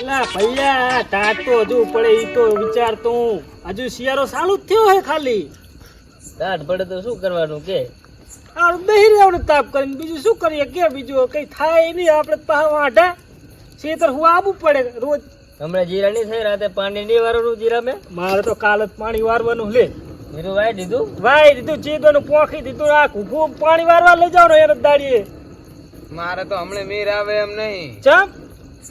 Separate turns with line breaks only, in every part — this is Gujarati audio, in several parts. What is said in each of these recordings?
એલા ભૈયા તાટ તો હજુ પડે ઈ તો વિચારતો હું. હજુ શિયાળો ચાલુ જ થયો હે ખાલી.
દાઢ પડે તો શું કરવાનું કે?
આ બેહી રહેવાનું તાપ કરીને બીજું શું કરીએ? કે બીજું કઈ થાય નહીં આપણે પાહા વાંઢા. ખેતર હું આવવું પડે રોજ.
હમણાં જીરા નહીં થઈ રાતે પાણી નહીં વારવાનું જીરા મેં?
મારે તો કાલ જ પાણી વારવાનું લે.
જીરું વાય દીધું?
વાય દીધું ચીદોનું પોખી દીધું આ ઘૂઘું પાણી વારવા લઈ જાવ ને એને દાડીએ.
મારે તો હમણાં મીર આવે એમ નહીં.
ચમ?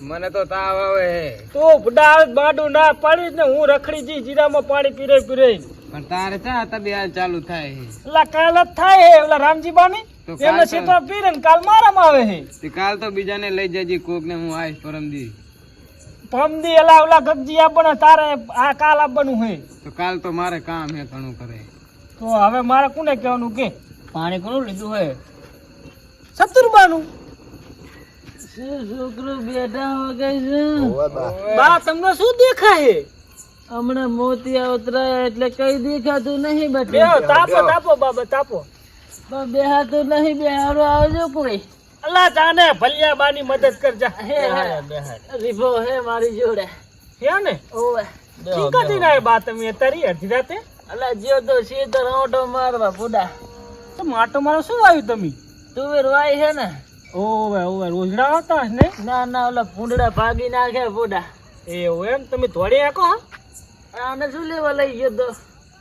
મને તો તાવ આવે
તું ડાળ બાડું ના પાડી ને હું રખડી જી જીરામાં પાણી પીરે પીરે
પણ તારે ચા તબિયત ચાલુ થાય
એટલે કાલ જ થાય હે ઓલા રામજી બાની?
તો
એમને સીતો પીરે ને કાલ મારામાં આવે હે.
તે કાલ તો બીજાને લઈ જજે કોક ને હું આવીશ પરમદી.
પરમદી એલા ઓલા ગગજી આપણ તારે આ કાલ આપવાનું હે.
તો કાલ તો મારે કામ હે ઘણું કરે.
તો હવે મારે કોને કહેવાનું કે?
પાણી કોનું લીધું હે?
સત્તર
શું છોકરું બેઠા વગર
બા તમને શું દેખાય? હે
હમણાં મોતિયા ઉતરાય એટલે કઈ દેખાતું નહીં
બેહો તાપો તાપો બાબા તાપો.
બેહાતું નહીં બેહારો આવજો કોઈ.
અલા તાને ભલિયા બાની મદદ કરજા.
હે રીભો હે મારી જોડે.
હે ને?
ઓવે.
ચીકતી ના બા તમે તારી અડધી રાતે?
અલા જ્યો તો સીધો ઓટો મારવા બુડા.
તો માટો મારો શું આવ્યું તમે?
તુવેર વાય હે ને?
ઓવે ઓવે રોજડા હતા ને?
ના ના ઓલા ભૂંડડા ભાગી નાખે પૂડા
એવું એમ? તમે ધોડી આકો હા?
આને શું લેવા લઈ ગયો તો?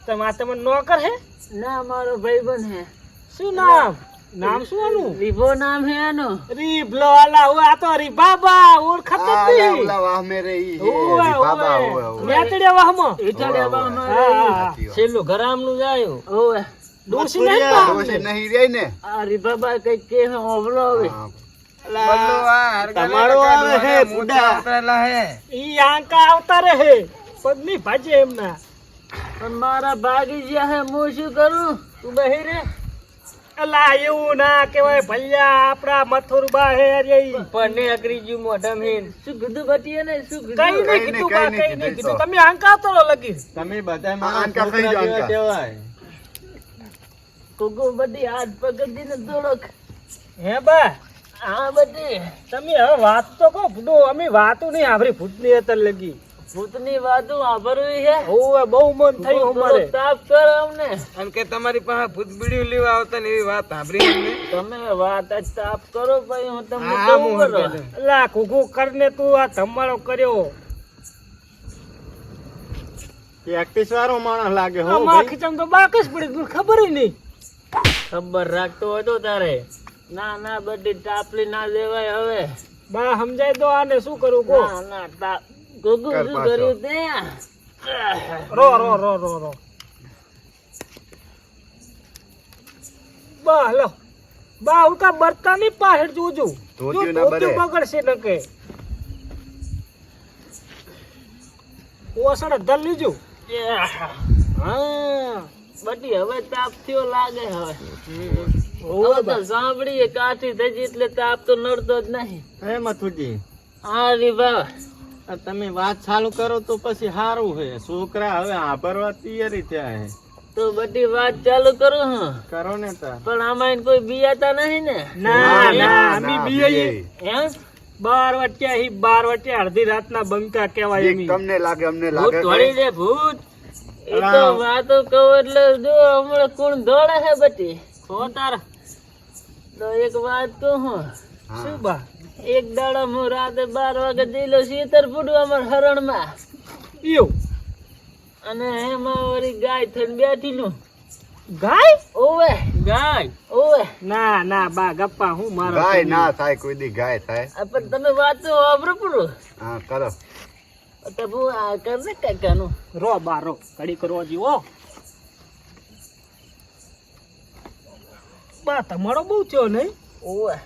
તમે આ તમને નોકર હે?
ના મારો ભાઈબંધ હે.
શું નામ? નામ શું આનું?
રીભો નામ હે એનો
રીબ લો આલા ઓ આ તો રી બાબા જ નહીં. ઓવે ઓવે. મેતડ્યા વાહમાં?
ઈટાડ્યા બા
હા,
મારે છેલ્લો ગરામનું જાયો ઓવે.
ડોસી નહીં બા?
આ રીભાબા કંઈક કે ઓબલો હવે
બદલો આ હરગાના
તમારો આવે હે,
હે,
બુડા.
મોજા હે.
ઈ આંકા આવતા રહે. પગ ભાજે એમના.
પણ મારા ભાગી ગયા હે હું શું કરું? તું બહી રે.
અલા એવું ના કેવાય ભલ્યા આપડા મથુરબા હે અરે.
પણ ને અકરી હે શું કીધું બટીએ ને? શું
કઈ
કીધું
નહીં કીધું કઈ નહીં કીધું તમે આંકા તો લગી.
તમે બધા મારા કહેવાય.
કોકો બધી હાથ પકડી ને થોડોક
હે બા?
હા બધી.
તમે હવે વાત તો કહો ફૂટો અમે વાતો નહીં આવરી ભૂતની અતર લગી.
ભૂતની વાતો આભરવી હે
ઓવે બહુ મન થયું અમારે.
તાપ કર અમને.
અને કે તમારી પાસે ભૂત બીડી લેવા આવતા ને એવી વાત સાંભળી અમને.
તમે વાત જ તાપ કરો ભાઈ હું તમને
હા,
કેવું કરો.
અલા કુકુ કરને તું આ ધમાડો કર્યો.
પ્રેક્ટિસ વાળો માણસ લાગે
આ માખી ચમ તો બાક જ પડી તું ખબર ય નહીં.
ખબર રાખતો હતો તારે. ના ના બધી ટાપલી ના લેવાય હવે.
બા સમજાય તો આને શું કરું કો
ના ના ગુગુ શું કર્યું તે?
રો રો રો રો રો. બા લો બા ઉકા બરતા ની પાછળ જોજો ધોતી ના બરે બગડશે નકે. કે ઓસડ લીજો હા.
બટી હવે તાપ થયો લાગે હવે. હવે તો સાંભળીએ કાઠી થઈ ગઈ એટલે તાપ તો નડતો જ નહીં.
હે મથુજી?
હા રી બા
તમે વાત ચાલુ કરો તો પછી સારું છે છોકરા હવે આભરવા તૈયારી થયા હે.
તો બધી વાત ચાલુ કરો હા.
કરો ને તાર
પણ આમાં કોઈ બિયાતા નહીં ને?
ના ના અમે બીએ
એમ?
બાર વટ્યા હી બાર વટ્યા અડધી રાતના બંકા કહેવાય એમી
ભૂત વળી દે ભૂત. એ તો વાતો કહું એટલે જો હમણાં કોણ દોડે છે બટી હો તારા. તો એક વાત કહું હું
શું બા?
એક દાડા હું રાતે બાર વાગે જઈલો શીતર ફૂટું અમાર હરણમાં.
ઈયો
અને એમાં વળી ગાય થઈને બેઠી નું
ગાય?
ઓવે.
ગાય?
ઓવે.
ના ના બા ગપ્પા હું મારો
ગાય ના થાય કોઈ દી ગાય થાય.
પણ તમે વાતો વાપરો પૂરું.
હા કરો.
તો હું આ કર ને કાકાનું
રો બા રો ઘડી કરો જીવો બા તમારો બહુ થયો નહીં?
ઓવે.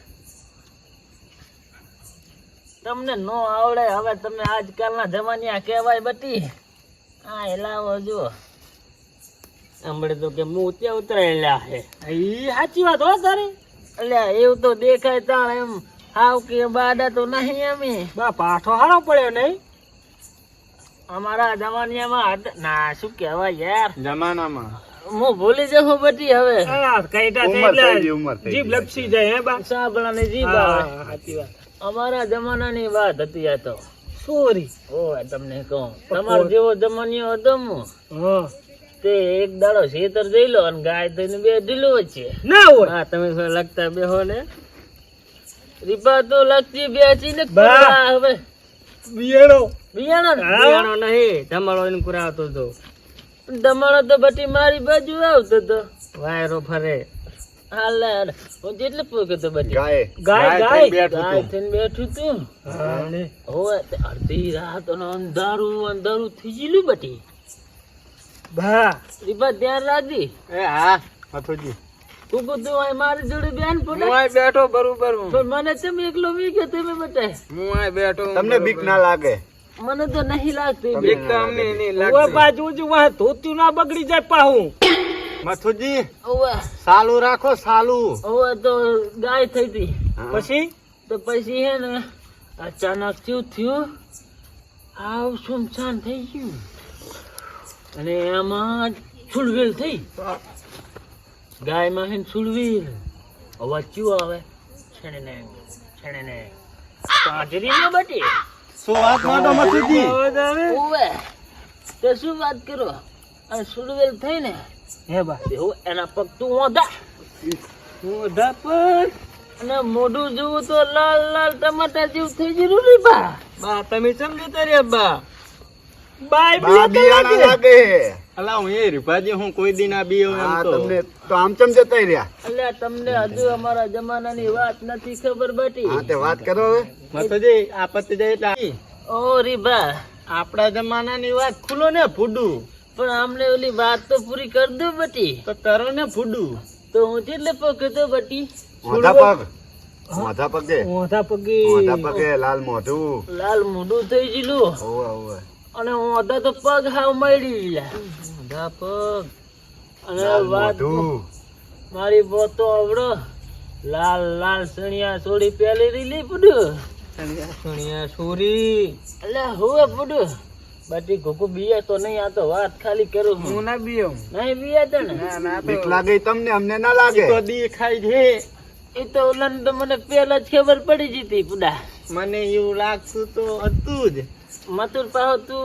તમને નો આવડે હવે તમે આજકાલના જમાનિયા કહેવાય બટી હા એલાવો જો. હમણે તો કે હું ત્યાં ઉતરાયેલા હે.
એ સાચી વાત હો તારી.
અલ્યા એવું તો દેખાય તાણ એમ. હાવ કે બાડા તો નહીં અમે
બા પાઠો હારો પડ્યો નહીં?
અમારા જમાનિયામાં ના શું કહેવાય યાર?
જમાનામાં.
હું ભૂલી જાઉં બધી હવે.
કઈટા
થઈ ઉંમર
જીભ લપસી જાય હે બા?
સાંભળાની જીભ આવે.
સાચી વાત.
અમારા જમાનાની વાત હતી આ તો.
સોરી.
ઓ તમને કહું. તમારો જેવો જમાનિયો હતો હું. તે એક દાડો ખેતર જઈ લો અને ગાય થઈને બે ઢીલું વચ્ચે
ના હોય.
હા તમે શું લગતા બેહો ને? રીપા તો લગતી બેસી ને હવે
બિયાણો.
બિયાણો બિયાણો નહીં ધમાળો એને કુરાવતો હતો. ધમાળો તો બટી મારી બાજુ આવતો હતો વાયરો ફરે. હાલે. હું જેટલે પૂછ્યો તો બટી
ગાય
ગાય
ગાય
ગાય.
થઈને બેઠું તું.
હા.
હવે અડધી રાત અંધારું અંધારું થઈ ગયેલું બટી
બા
રીપા ધ્યાન રાખજી.
એ હા મથુજી
તું બધું આય મારી જોડે બેન
હું
પડે
અહીં બેઠો બરોબર હું.
પણ મને તમે એકલો વીગ્યો તમે બટાય
હું આય બેઠો
તમને બીક ના લાગે.
મને તો નહીં લાગતું
બીક તો અમને નહીં
ઓય
લાગતી.
બાજુ જો વાહ ધોતું ના બગડી જાય પાહું.
મથુજી
ઓવે
સાલું રાખો સાલું.
ઓવે તો ગાય થઈ હતી.
પછી?
તો પછી હે ને અચાનક થયું થયું. આવ સુમસાન થઈ ગયું. અને એમાં છુડવીલ થઈ. ગાયમાં હે ને સુલવેલ અવાજ કયો આવે? છેણે ને છેણે ને. કાજરી ને બટી.
શું વાત માંડો મથુજી
ઓવે તે શું વાત કરો? અને સુલવેલ થઈ ને
હે બા.
એવું એના પગ તું ઓંધા
મોઢા પર?
અને મોઢું જોવું તો લાલ લાલ ટમાટા જેવું થઈ ગયું રે બા.
બા તમે સમજો તારે બા. બાય
બા
બિયા
બિયાણા
લાગે
લાગે.
અલા હું એ રીપાજી હું કોઈ દી ના બીયો એમ તો
તમને તો આમ ચમ જતા રહ્યા?
અલ્યા તમને હજુ અમારા જમાનાની વાત નથી ખબર બટી.
હા તે વાત કરો હવે.
માતાજી આ પતિ જાય એટલે
ઓ રીબા
આપણા જમાનાની વાત ખુલો ને ફૂડું.
પણ આમને ઓલી વાત તો પૂરી કર દો બટી.
તો કરો ને ફૂડું.
તો હું કેટલે પકડતો બટી?
મોઢા પગ. મોઢા પગે.
મોઢા પગે.
મોઢા પગે લાલ મોઢું.
લાલ મોઢું થઈ ગયેલું
ઓવે ઓવે
અને ઓંધા તો પગ હાવ મળી ગયા પગ અને
લાલ
વાત મારી બોતો આવડો. લાલ લાલ સણિયા છોડી પેલી રીલી પડ્યું
સણિયા છોરી
અલ્યા હોવે પડ્યું. બાકી ઘોકુ બીયા તો નહીં આ તો વાત ખાલી કરું
હું
હું
ના બીયો
નહીં બીયા તો ને?
બીક લાગે તમને અમને ના લાગે?
તો દી ખાઈ છે.
એ તો ઓલન તો મને પેલા જ ખબર પડી જતી પુડા.
મને એવું લાગતું તો હતું જ.
મતુર પાહો તું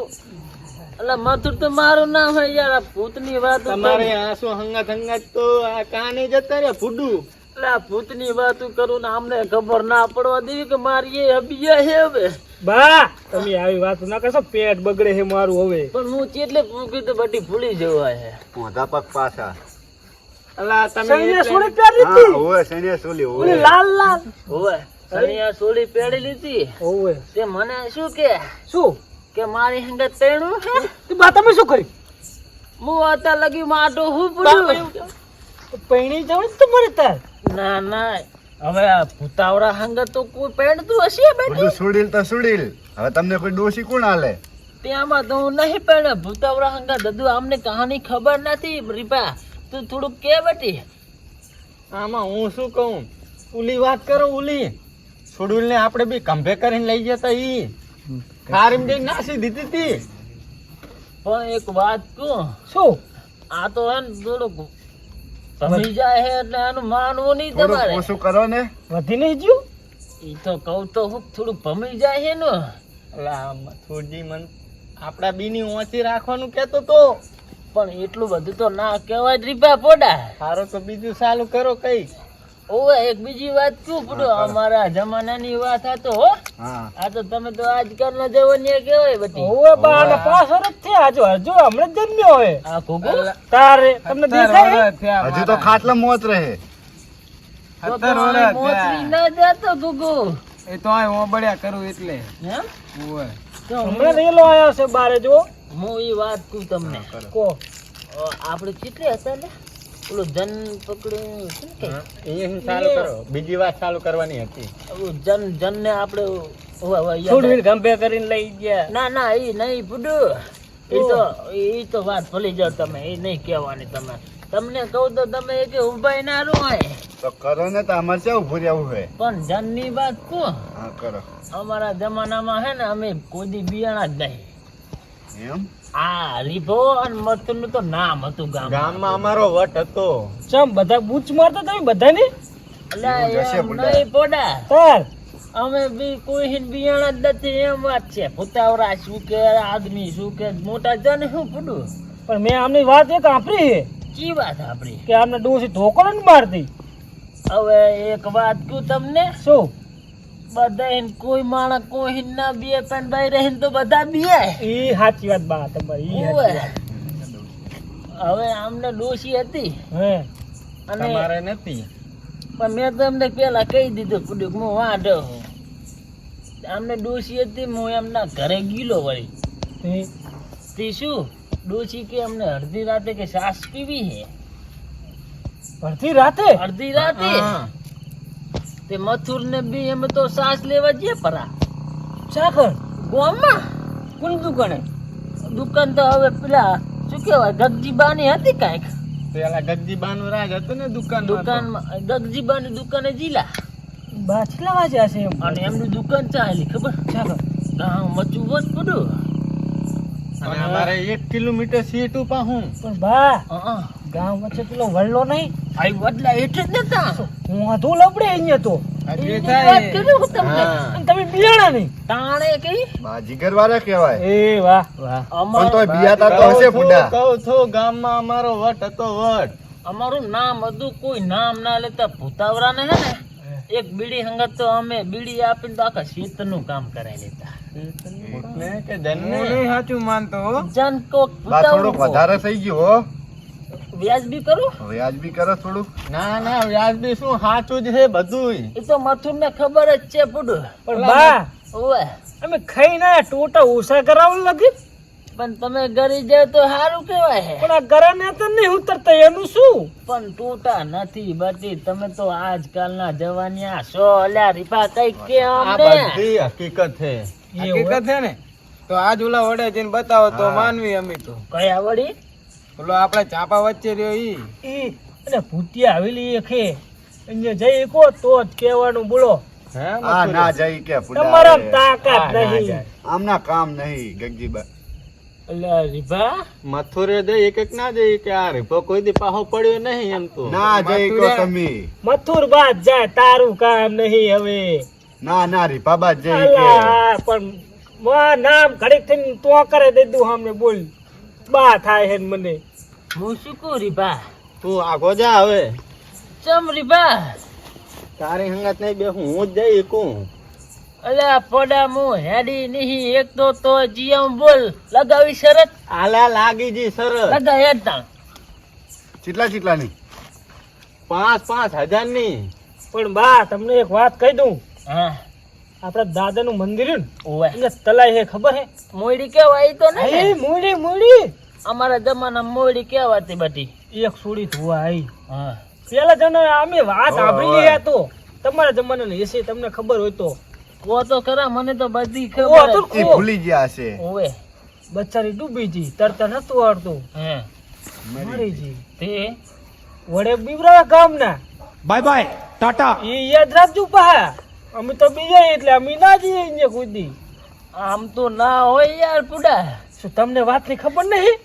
અલા મથુર તો મારું નામ હે યાર આ ભૂતની વાત
તમારે આંસુ હંગત હંગત તો આ કાને જતા રે ફૂડું
અલા ભૂતની વાત કરું ને અમને ખબર ના પડવા દેવી કે મારી એ હબિયા હે હવે.
બા તમે આવી વાત ના કરશો પેટ બગડે હે મારું હવે.
પણ હું કેટલે ભૂખી તો બધી ભૂલી જવાય હે
મોઢા પગ પાછા.
અલા તમે
સૈન્ય સોળી પહેરી હતી
ઓય સૈન્ય સોલી
ઓલી લાલ લાલ.
હોવે સણિયા સોળી પહેરી લીધી?
ઓય
તે મને શું કે?
શું?
કે મારી હંગત તેણું હે?
તે બા તમે શું કરી
હું અત્યાર લગી માટો હું પડ્યું
પૈણી જાવ તો મરે તાર.
ના ના. હવે આ ભૂતાવરા હંગત તો કોઈ પહેરતું હશે બેટી?
સુડીલ તો સુડીલ. હવે તમને કોઈ ડોશી કોણ હાલે?
ત્યાંમાં તો હું નહીં પહેરે ભૂતાવરા હંગર દદુ અમને કહાની ખબર નથી. રીપા તું થોડુંક કે બેટી.
આમાં હું શું કહું? ઉલી વાત કરો ઉલી. સુડુલ ને આપણે બી કંભે કરીને લઈ જતા ઈ. ખારીમ જઈ નાસી દીધી હતી
પણ એક વાત કહું.
શું?
આ તો હે થોડુંક ભમી જાય છે એટલે આનું માનવું નહીં તમારે.
ઓછું કરો ને.
વધી નહીં જ્યું
એ તો કહું તો હું થોડું ભમી જાય છે ને.
થોડી મન આપણા બીની ઓછી રાખવાનું કેતો તો.
પણ એટલું બધું તો ના કહેવાય રીપા પોડા.
સારો તો બીજું ચાલુ કરો કઈ.
ઓવે એક બીજી વાત શું પડો અમારા જમાનાની વાત હતો તો હો. આ તો તમે તો આજકાલના જવાનિયા કહેવાય બધી.
ઓવે બા પાંચ વર્ષ થયા. હજુ હજુ હમણાં જન્મ્યો હોય
આ કોકો
તારે તમને દેખાય?
હજુ તો ખાટલા મોત રહે.
તો તો આ મોચરી ના જાતો કોકો
એ તો આ ઓબડ્યા કરું એટલે.
એમ? તો
હમણાં રેલો આવ્યો છે બારે જો
હું ઈ વાત કહું તમને.
કો.
આપણે કેટલે હતા ને? ઓલું જન પકડ્યું છે કે?
અહીંયા ચાલુ કરો? બીજી વાત ચાલુ કરવાની હતી.
ઓલું જન જન ને આપણે
છોડવીને ગંભે કરીને લઈ ગયા.
ના ના એ નહીં પુડું એ તો એ તો વાત ભૂલી જાવ તમે એ નહીં કહેવાની તમે. તમને કહું તો તમે એ કે ઉભાઈ ના રો
તો કરો ને તો અમારે ક્યાં ઉભું રહેવું હોય
પણ જનની વાત કો
હા કરો.
અમારા જમાનામાં હે ને અમે કોઈ બિયાણા જ નહીં.
એમ?
આ રીભો અને મરતું નું તો નામ હતું ગામ
ગામમાં અમારો વટ હતો.
ચમ બધા બૂચ મારતો તમે બધાને.
નહીં પોડા. અમે બી કોઈ બિયાણા જ નથી એમ વાત છે. ફુતાવરા શું કે આદમી શું કે મોટા જન શું પડું?
પણ મેં આમની વાત એક આપરી છે
કી વાત આપણી
કે આમને ડોસી ધોકો નથી મારતી.
હવે એક વાત કહું તમને.
શું?
બધા કોઈ માણસ કોઈ ના બે પણ ભાઈ રહીને તો બધા બે.
એ સાચી વાત બા તમારી
હવે આમને દોષી હતી.
હે.
અને
મારે નથી.
પણ મેં તમને પેલા કહી દીધું કુડુક હું વાંઢો હું. આમને દોષી હતી હું એમના ઘરે ગીલો વળી.
તે
તે શું? દોષી કે અમને અડધી રાતે કે સાસ પીવી હે?
અડધી રાતે?
અડધી રાતે?
હા.
તે મથુર ને બી એમ તો સાસ લેવા જઈએ પરા.
સાકર
ગોમાં
કોની દુકાને?
દુકાન તો હવે પેલા શું કહેવાય ગગજીબાની હતી કાંઈક.
પેલા ગગજીબાનું રાજ હતું ને દુકાન
દુકાનમાં ગગજીબાની દુકાને જીલા.
બા વાજ્યા છે એમ?
અને એમની દુકાન ચાલી ખબર?
સાકર
હા મચું વધ પડું
અને અમારે એક કિલોમીટર સીટું પાહું
પણ બા
હા
ગામ વચ્ચે પેલો વડલો નહીં?
આઈ વડલા એટલે જ નતા.
વાંધો લપડે અહીંયા તો.
એની વાત કરું હું તમને.
હા.
અને તમે બિયાણા નહીં.
તાણે કઈ?
બા જીગરવાળા કહેવાય.
એ વાહ વાહ.
પણ તોય બિયાતા તો હશે ફૂડા
કહું છું ગામમાં અમારો વટ હતો વટ.
અમારું નામ હતું કોઈ નામ ના લેતા ભૂતાવરાને હે ને એક બીડી હંગત તો અમે બીડી આપીને તો આખા શીતનું કામ કરાવી લેતા.
ને કે ધનને. સાચું માનતો
જન કોક.
વધારે થઈ ગયું હો.
વ્યાજબી કરું?
વ્યાજબી કરો થોડું
ના ના વ્યાજબી શું? સાચું જ છે બધું
એ તો મથુર ને ખબર જ છે પુડું.
પણ બા.
ઓય
અમે ખાઈ ના ટોટા ઓછા કરાવું લગી.
પણ તમે ઘરે જાય તો સારું કહેવાય હે.
પણ આ ઘરે તો નહીં ઉતરતા એનું શું?
પણ તૂટા નથી બચી. તમે તો આજકાલના જવાનિયા છો અલ્યા રીપા કઈ કે
આ બધી હકીકત છે.
હકીકત
છે ને? તો આજ ઓલા વડે જઈને બતાવો તો માનવી અમે તો.
કયા વળી?
ઓલો આપણે ચાપા વચ્ચે રહ્યો ઈ.
ઈ અને ભૂતિયા આવેલી એ ખે અહીંયા જઈ કો તો જ કહેવાનું બોલો.
હે
આ ના જઈ કે
તમારા તાકાત નહીં
આમના કામ નહીં ગગજીબા.
અલ્યા રીભા?
મથુરે દે એક એક ના જઈ કે આ રીભો કોઈ દી પાહો પડ્યો નહીં એમ તો.
ના જઈ કો તમે.
મથુર બાદ જાય તારું કામ નહીં હવે.
ના ના રીભા બાદ જઈ કે.
પણ માં નામ ઘડીક થઈને તો કરે દે દઉં સામે બોલ. બા થાય હે મને.
હું શું કહું રીબા
તું આગો જા હવે.
ચમ રીબા
તારી હંગત નહીં બે હું જ જઈ કું
અલ્યા પોડા મુ હેડી નહીં એક તો તો જીયમ બોલ. લગાવી શરત.
આલા લાગી જી સરસ
લગા હેડ તા
ચીટલા ચીટલા ની
પાંચ પાંચ હજારની
પણ બા તમને એક વાત કહી દઉં.
હા.
આપડા દાદાનું મંદિર રહ્યું
ઓવે.
ને એને તલાઈ હે ખબર હે
મોયડી કેવાય તો
એ
મોડી
મૂડી મૂડી
અમારા જમાના મોડી કેવાતી બટી
એક સુડી ધોવા આવી
હા.
પેલા જણા અમે વાત સાંભળી ગયા તો. તમારા જમાનાની એસી તમને ખબર હોય તો.
ઓ તો ખરા મને તો બધી ખબર.
એ ભૂલી ગયા છે.
ઓવે.
બચારી ડૂબી જી તરતા નતું આવડતું.
હે.
મરી જી.
તે?
વડે બીવરા ગામના.
Bye bye Tata.
એ યાદ રાખજો પા. અમે તો બીજા એટલે અમે ના જઈએ અહીંયા કુદી
આમ તો ના હોય યાર પુડા.
શું તમને વાતની ખબર નહીં?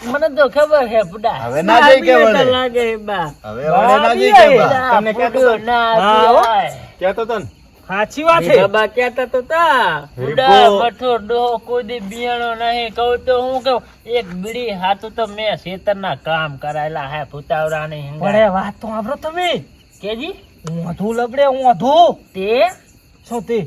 મને તો ખબર છે પુડા.
હવે ના જઈ કે વડે
લાગે બા.
હવે વડે ના જઈ કે બા
તમને કહેતો તો.
ના
હા, હો.
તો ને.
સાચી વાત છે.
બાબા કહેતા તો તા પુડા
મઠો
ડો ડોહો કોઈ દી બિયાણો નહીં. કહું તો હું કહું એક બીડી હાથું તો મેં ખેતરના કામ કરાયેલા હે ભૂતાવરાની
પણ વાત તો આવરો તમે.
કેજી?
હું અધું લબડે હું અધું
તે?
શું તે?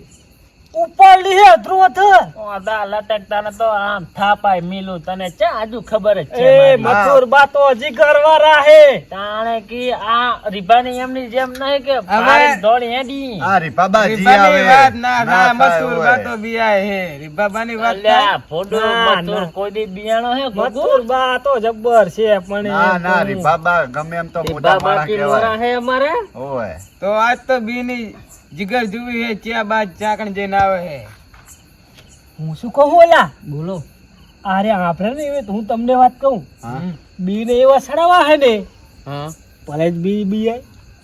ઉપાડી હે ધ્રુવ થર
ઓદા લટકતા ને તો આમ થાપાય મિલું. તને ચા આજુ ખબર જ છે
એ. મથુર બાતો હજી કરવારા હે.
તાણે કી આ રીબાની એમની જેમ નહીં કે ભારે દોડી હેડી.
આ રીપાબા જી આવે.
ના
ના થાય હોય.
બિયાય હે. રીબાબાની
અલ્યા ફોડો મથુર કોઈ દી બિયાણો હે
મથુર બા તો જબ્બર છે પણ
ના ના
તો-
ગમે એમ તો મોટા માણસ કહેવાય.
હે અમારે?
ઓય.
તો આજ તો બીની જીગર જુવી હે ચા બાદ ચાકણ જઈને આવે હે.
હું શું કહું ઓલા?
બોલો.
અરે આપણે ને એવી હું તમને વાત કહું. બી ને એવા સડાવા હે ને
હા.
ભલે જ બી બી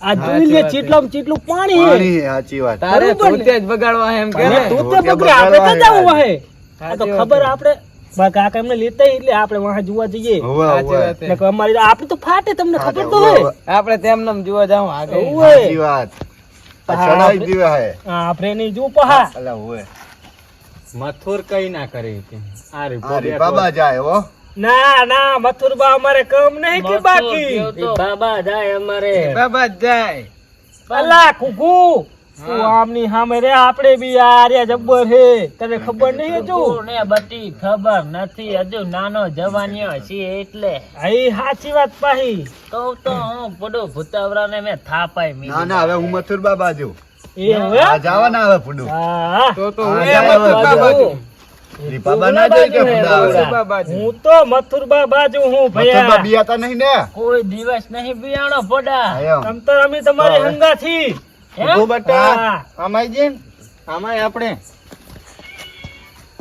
આ જોઈ લે
વાત
ચીટલું પાણી હે.
પાણી સાચી વાત.
તારે
બરોબર
જ બગાડવા હે એમ કે?
તું તે બકરી આપણે તો જાવું
હે.
આ તો ખબર આપણે કાકા એમને લેતા એટલે આપણે વાહ જોવા જઈએ. અમારી આપણે તો ફાટે તમને ખબર તો
હોય.
આપણે તેમને જોવા જાવ આગળ.
સાચી વાત. ચડાઈ દીવા હે.
આપણે નહીં જો પહા
અલા હોય
મથુર કઈ ના કરી આ રે
બાબા જાય હો.
ના ના મથુરબા અમારે કામ નહીં કે બાકી.
બાબા જાય અમારે.
બાબા જાય.
અલા કુકુ આમની સામે રે આપણે બી આ જબ્બર હે. તને ખબર નહીં હજુ?
ને બટી ખબર નથી હજુ નાનો જવાનિયો છે એટલે.
અહીં સાચી વાત પાહી.
તો તો હું પડો ભૂતાવરા ને મે થાપાઈ
ના ના હવે હું મથુર બાબા જો
એ હવે
આ જાવા ના હવે
પડો.
તો તો
હું
જ.
ઈ બાબા.
હું તો મથુરબા બાજુ હું
મથુરબા બિયાતા નહીં ને?
કોઈ દિવસ નહીં બિયાણો પડા.
તમ તો અમે તમારી હંગાથી.
ઊભો બટા.
હા.
જે ને, આપણે.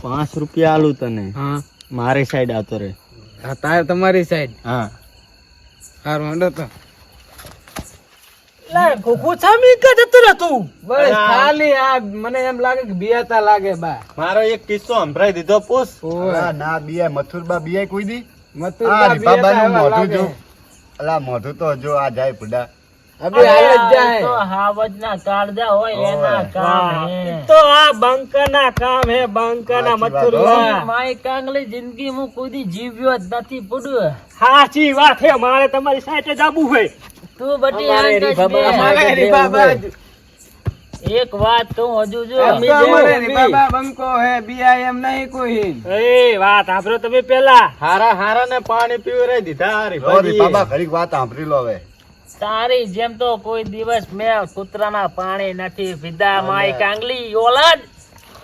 પાંચ રૂપિયા આલું તને.
હા.
મારી સાઈડ આવતો રે.
હા તારે તમારી સાઈડ
હા.
સારું હંડો તો.
લે કુકુ છામી કે જતો રે તું?
બસ ખાલી આ મને એમ લાગે કે બિયાતા લાગે બા.
મારો એક કિસ્સો સંભળાઈ દીધો પૂછ.
ના બિયાય મથુરબા બિયાય કોઈ દી?
મથુર
આ
બા
રી બાબાનું
બિયાતા એવા
મોઢું જો. અલા મોઢું તો જો આ જાય ફૂડા
અભી હાલ જ
તો
હાવજ
ના કાળજા હોય એના કામ
હે. તો આ બંકના કામ હે બંકર
ના વાત,
માય કાંગલી જિંદગી હું કુદી જીવ્યો જ નથી પડ્યો
સાચી વાત હે મારે તમારી સાથે જ આબુ હોય
તું બટી
આ
એક વાત તો હજુ જો.
બંકો હે બીઆઈએમ એમ નહીં કોઈ.
એ વાત સાંભળો તમે પેલા.
હારા હારા ને પાણી પીવરાઈ દીધા આ
રો રી
રીબાજી.
બાબા ઘડીક વાત સાંભળી લો હવે.
તારી જેમ તો કોઈ દિવસ મેં કૂતરાના પાણી નથી પીધા. માય કાંગલી ઓલાદ.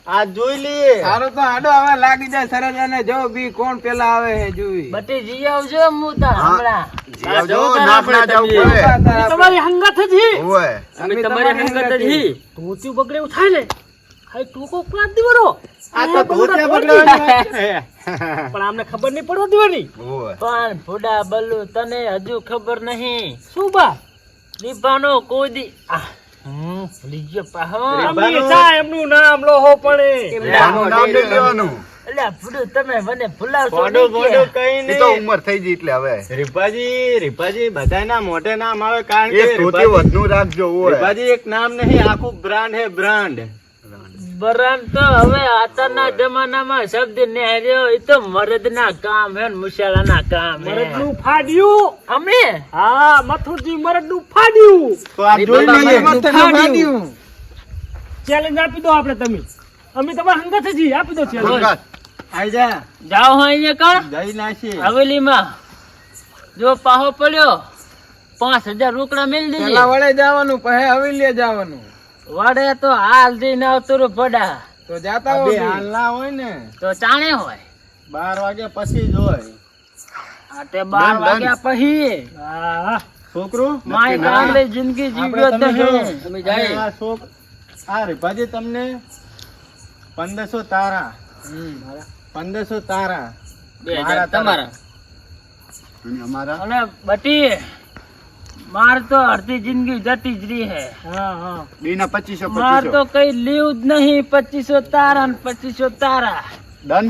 આ જોઈ લઈએ.
સારું તો હાડો હવે લાગી જાય સરસ અને જો બી કોણ પેલા આવે હે જોઈ.
બટી જી આવજો હું તાર. હમણાં.
જી ના
આપણે
જવું
તમારી હંગત જી
ઓય તમારી હંગત જી
ઊંચું બગડે ઉઠાય થાય ને હાય ટૂંકો પાંચ દિવસો
આ તો ધોતિયા બગડવાની
પણ આમને ખબર નહીં પડવા દેવાની.
પણ ફુડા બલ્લુ તને હજુ ખબર નહીં.
શું બા?
દીપાનો કોઈ દી ભૂલી ગયો પાહો.
એમનું નામ લોહો પડે.
આનું નામ લેવાનું.
તમે મને?
કઈ
તો ઉંમર થઈ ગઈ એટલે હવે.
રીપાજી રીપાજી બધાયના મોટે નામ આવે કારણ કે રીપાજી
વધનું રાખજો
રીપાજી એક નામ નહીં આખું બ્રાન્ડ હે બ્રાન્ડ.
બરાન તો હવે આતાના જમાનામાં શબ્દ નેહર્યો એ તો મરદના કામ હે મુશાળાના કામ હે.
મરદનું ફાડ્યું?
અમે?
હા મથુરજી મરદનું ફાડ્યું.
તો આ જોઈ લઈએ.
ફાડ્યું.
ચેલેન્જ આપી દો આપણે તમે. અમે તમારા હંગત જ આપી દો ચેલેન્જ.
આઈ જા.
જાઓ હો અહીંયા કા?
જઈ નાખી
હવેલીમાં. જો પાહો પડ્યો પાંચ હજાર રોકડા મેળ
પેલા
વળે
વડે જવાનું પછી હવેલીએ જવાનું.
વાડે તો હાલ જઈને આવતો પડા.
તો જાતા હોય.
હાલના હોય ને.
તો ચાણે હોય.
બાર વાગે પછી જ હોય.
આટે બાર. વાગ્યા પછી.
છોકરું?
માય કાંગલે જિંદગી જીવ્યો
તમે.
જાય.
આ છોક આ રીપાજી તમને પંદરસો તારા. પંદરસો તારા.
બે તમારા.
અને અમારા?
અને બટી. માર તો અડધી જિંદગી જતી જ રહી હે.
હા હા.
પચીસો
માર તો કઈ લીવ જ નહીં પચીસો તારા ને પચીસો તારા.
ડન?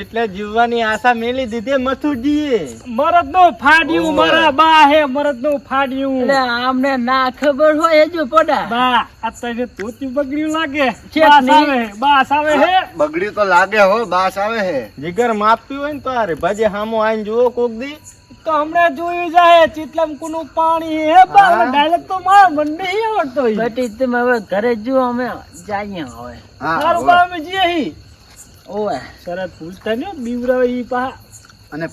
એટલે જીવવાની આશા મેલી દીધી મથુરજીએ.
મરદનું ફાડ્યું મારા બા હે મરદનું ફાડ્યું.
એટલે આમને ના ખબર હોય હજુ પડા
બા અત્યારે તોતી બગડ્યું લાગે?
છે
બાસ આવે હે, બાસ આવે હે?
બગડ્યું તો લાગે હો બાસ આવે હે.
જીગર માપ્યું હોય ને તો અરે ભાજી હામો આઈને જુઓ કોક દી.
તો હમણાં જોયું જાય ચીતલમ કુનું પાણી હે બાર ડાયરેક્ટ તો માર મન નહીં આવડતો ઈ.
બટી તમે હવે ઘરે જો અમે જઈએ હવે.
સારું બા અમે જઈએ હી.
ઓય
સરત પૂછતા ને બીવરા ઈ પા
અને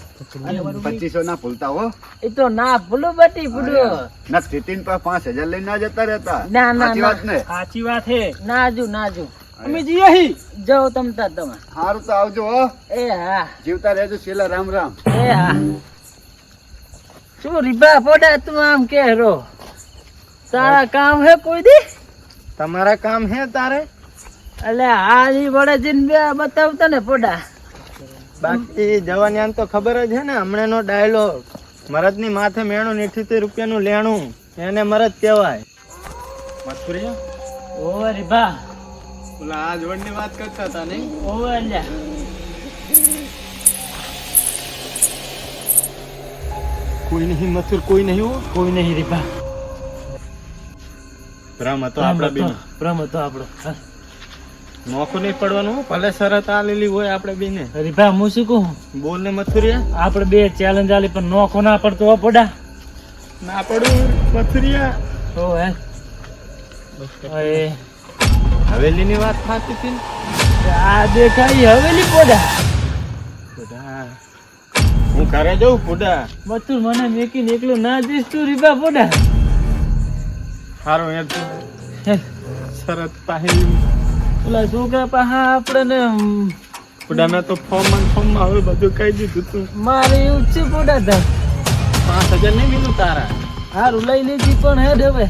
પચીસો ના ભૂલતા હો.
એ તો ના ભૂલો બટી ભૂલો.
ના સ્થિતિન પર પાંચ હજાર લઈને ના જતા રહેતા.
ના, ના,
સાચી વાત ને?
સાચી વાત હે.
નાજુ નાજુ
અમે જઈએ હી.
જાઓ તમતા તમે.
સારું તો આવજો હો.
એ હા.
જીવતા રહેજો શીલા રામ રામ.
એ હા. શું રીબા પોડા તું આમ કે રો તારા કામ હે કોઈ દી?
તમારા કામ હે તારે?
એટલે હારી વડે જીન બે બતાવતા ને પોડા
બાકી જવાની આમ તો ખબર જ છે ને હમણાં નો ડાયલોગ મરદની માથે મેણું ઇઠ્યોતેર રૂપિયાનું લેણું. એને મરદ કહેવાય. મથુરિયા
ઓવે રીબા.
ઓલા આ જોડની વાત કરતા હતા નહીં
ઓવે અલ્યા.
કોઈ નહીં મથુર કોઈ નહીં હો.
કોઈ નહીં રીભા
ભ્રમ હતો આપણા બેનો.
ભ્રમ હતો આપણો.
નોખો નહીં પડવાનું હો. ભલે શરત આલેલી હોય આપણે બેને.
અરે ભાઈ હું શું કહું?
બોલ ને મથુરિયા.
આપણે બે ચેલેન્જ આલી પણ નોખો ના પડતો હો પડા.
ના પડું મથુરિયા.
હે હવેલી
હવેલીની વાત થતી હતી
આ દેખાય હવેલી પોડા.
હું ઘરે જઉં ખુદા
મથુર મને મેકીને એકલું ના જઈશ તું રીબા પોડા
સારું એમ તું.
હે,
શરત પાહી.
પેલા છોકરા પાહા આપણે
મેં તો ફોર્મ અને ફોર્મમાં હવે બધું કહી દીધું તું.
મારે એવું છે પોડા તા.
પાંચ હજાર નહીં મિલું તારા.
હારું લઈ લીધી પણ હેડ હવે.